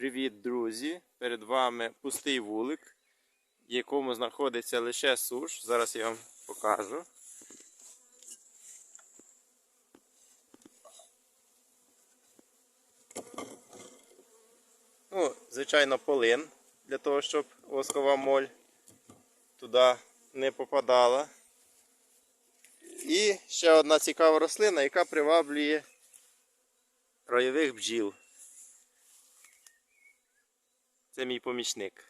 Привіт, друзі! Перед вами пустий вулик, в якому знаходиться лише суш. Зараз я вам покажу. Ну, звичайно, полин для того, щоб воскова моль туди не попадала. І ще одна цікава рослина, яка приваблює ройових бджіл. Це мій помічник.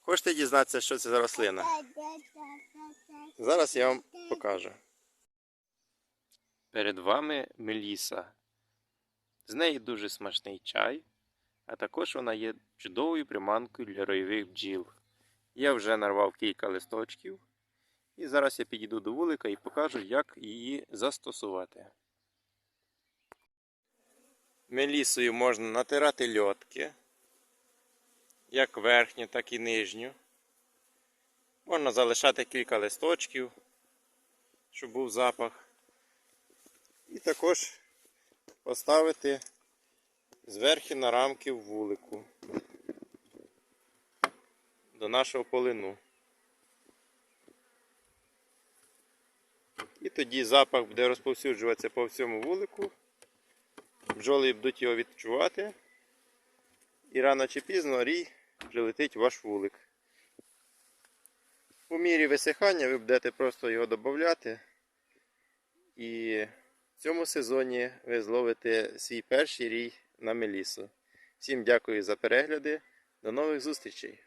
Хочете дізнатися, що це за рослина? Зараз я вам покажу. Перед вами меліса. З неї дуже смачний чай, а також вона є чудовою приманкою для ройових бджіл. Я вже нарвав кілька листочків, і зараз я підійду до вулика і покажу, як її застосувати. Мелісою можна натирати льотки, як верхню, так і нижню. Можна залишати кілька листочків, щоб був запах. І також поставити зверху на рамки в вулику до нашого полину. І тоді запах буде розповсюджуватися по всьому вулику. Бджоли будуть його відчувати. І рано чи пізно рій прилетить в ваш вулик. У мірі висихання ви будете просто його додати. І в цьому сезоні ви зловите свій перший рій на мелісу. Всім дякую за перегляди. До нових зустрічей!